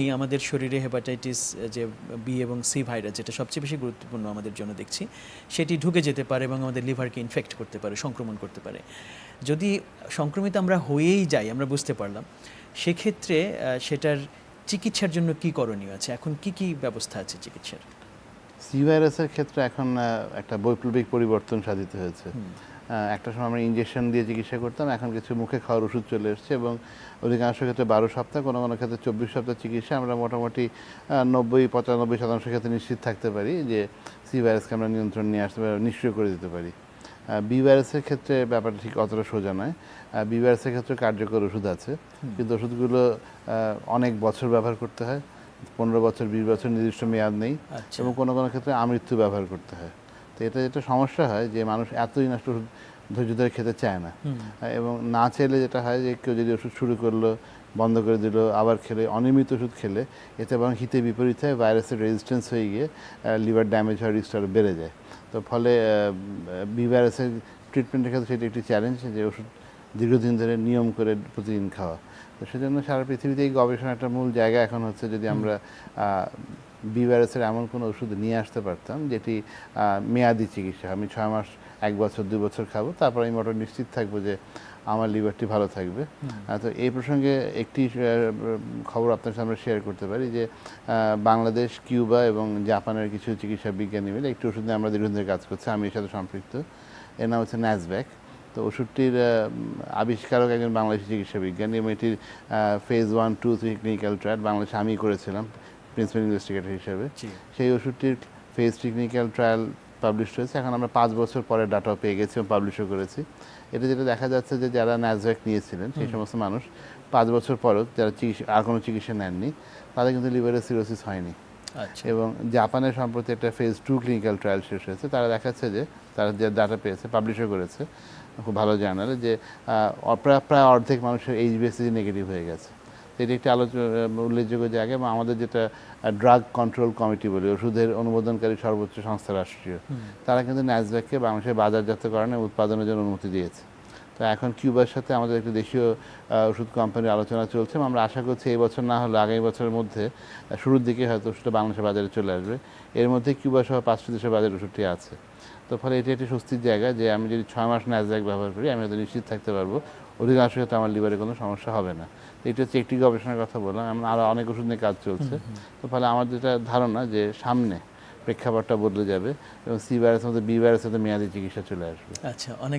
এই আমাদের শরীরে হেপাটাইটিস যে বি এবং সি ভাইরাস যেটা সবচেয়ে বেশি গুরুত্বপূর্ণ আমাদের জন্য দেখছি সেটি ঢুকে যেতে পারে এবং আমাদের লিভারকে ইনফেক্ট করতে পারে সংক্রমণ করতে পারে। যদি সংক্রমিত আমরা হয়েই যাই আমরা বুঝতে পারলাম সেক্ষেত্রে সেটার চিকিৎসার জন্য কি করণীয় আছে? এখন কি কি ব্যবস্থা আছে চিকিৎসার? সি ভাইরাসের ক্ষেত্রে এখন একটা বৈপ্লবিক পরিবর্তন সাধিত হয়েছে। একটা সময় আমরা ইঞ্জেকশন দিয়ে চিকিৎসা করতাম এখন কিছু মুখে খাওয়ার ওষুধ চলে এসেছে এবং অধিকাংশ ক্ষেত্রে বারো সপ্তাহ কোনো কোনো ক্ষেত্রে চব্বিশ সপ্তাহ চিকিৎসা আমরা মোটামুটি নব্বই পঁচানব্বই শতাংশ ক্ষেত্রে নিশ্চিত থাকতে পারি যে সি ভাইরাসকে আমরা নিয়ন্ত্রণ নিয়ে আসতে পারি নিষ্ক্রিয় করে দিতে পারি। বি ভাইরাসের ক্ষেত্রে ব্যাপারটা ঠিক অতটা সোজা নয়। বি ভাইরাসের ক্ষেত্রে কার্যকর ওষুধ আছে কিন্তু ওষুধগুলো অনেক বছর ব্যবহার করতে হয় পনেরো বছর বিশ বছর নির্দিষ্ট মেয়াদ নেই আচ্ছা। এবং কোনো কোনো ক্ষেত্রে আমৃত্যু ব্যবহার করতে হয়। তো এটা যেটা সমস্যা হয় যে মানুষ এতই নষ্ট ওষুধ ধৈর্য ধরে খেতে চায় না। এবং না চাইলে যেটা হয় যে কেউ যদি ওষুধ শুরু করল বন্ধ করে দিল আবার খেলে অনিয়মিত ওষুধ খেলে এতে বরং হিতে বিপরীত হয় ভাইরাসের রেজিস্ট্যান্স হয়ে গিয়ে লিভার ড্যামেজ হওয়ার রিস্ক আরও বেড়ে যায়। তো ফলে বি ভাইরাসের ট্রিটমেন্টের ক্ষেত্রে সেটা একটি চ্যালেঞ্জ যে ওষুধ দীর্ঘদিন ধরে নিয়ম করে প্রতিদিন খাওয়া। তো সেজন্য সারা পৃথিবীতে এই গবেষণার একটা মূল জায়গা এখন হচ্ছে যদি আমরা বি ভাইরাসের এমন কোনো ওষুধ নিয়ে আসতে পারতাম যেটি মেয়াদি চিকিৎসা। আমি ছয় মাস এক বছর দুই বছর খাব তারপর আমি মোটর নিশ্চিত থাকব যে আমার লিভারটি ভালো থাকবে। তো এই প্রসঙ্গে একটি খবর আপনার সামনে শেয়ার করতে পারি যে বাংলাদেশ কিউবা এবং জাপানের কিছু চিকিৎসা বিজ্ঞানী মিলে একটি ওষুধ নিয়ে আমরা দীর্ঘদিন কাজ করছি আমি এর সাথে সম্পৃক্ত। এর নাম হচ্ছে ন্যাসব্যাক তো ওষুধটির আবিষ্কারক একজন বাংলাদেশি চিকিৎসা বিজ্ঞানী এবং এটির phase one two three clinical trial বাংলাদেশে আমি করেছিলাম। প্রিন্সিপাল ইনভেস্টিগেটর হিসেবে। সেই ওষুধটির ফেজ টেকনিক্যাল ট্রায়াল পাবলিশ হয়েছে। এখন আমরা পাঁচ বছর পরে ডাটাও পেয়ে গেছি এবং পাবলিশও করেছি। এটা যেটা দেখা যাচ্ছে যে যারা ন্যাসভ্যাক নিয়েছিলেন সেই সমস্ত মানুষ পাঁচ বছর পরেও যারা চিকিৎসা আর কোনো চিকিৎসা নেননি তাদের কিন্তু লিভারের সিরোসিস হয়নি। আচ্ছা। এবং জাপানের সম্প্রতি একটা ফেজ টু ক্লিনিক্যাল ট্রায়াল শেষ হয়েছে। তারা দেখাচ্ছে যে তারা যে ডাটা পেয়েছে পাবলিশও করেছে খুব ভালো জার্নালে যে প্রায় প্রায় অর্ধেক মানুষের এইচ বিএসসি নেগেটিভ হয়ে গেছে। এটি একটি আলোচনা উল্লেখযোগ্য জায়গা এবং আমাদের যেটা ড্রাগ কন্ট্রোল কমিটি বলি ওষুধের অনুমোদনকারী সর্বোচ্চ সংস্থা রাষ্ট্রীয়। তারা কিন্তু ন্যাসব্যাককে বাংলাদেশের বাজারজাতকরণ উৎপাদনের জন্য অনুমতি দিয়েছে। তো এখন কিউবার সাথে আমাদের একটি দেশীয় ওষুধ কোম্পানির আলোচনা চলছে আমরা আশা করছি এই বছর না হলে আগামী বছরের মধ্যে শুরুর দিকে হয়তো ওষুধটা বাংলাদেশের বাজারে চলে আসবে। এর মধ্যে কিউবা সহ পাঁচটি দেশের বাজারে ওষুধটি আছে। তো ফলে এটি একটি স্বস্তির জায়গা যে আমি যদি ছয় মাস ন্যাসব্যাক ব্যবহার করি আমি হয়তো নিশ্চিত থাকতে পারব। অধিকাংশ ক্ষেত্রে আমার লিভারে কোনো সমস্যা হবে না। তো এটা হচ্ছে একটি গবেষণার কথা বললাম এমন আরও অনেক ওষুধ নিয়ে কাজ চলছে। তো ফলে আমার যেটা ধারণা যে সামনে প্রেক্ষাপটটা বদলে যাবে এবং সি ভাইরাসের মধ্যে বি ভাইরাসের মধ্যে মেয়াদি চিকিৎসা চলে আসবে। আচ্ছা অনেক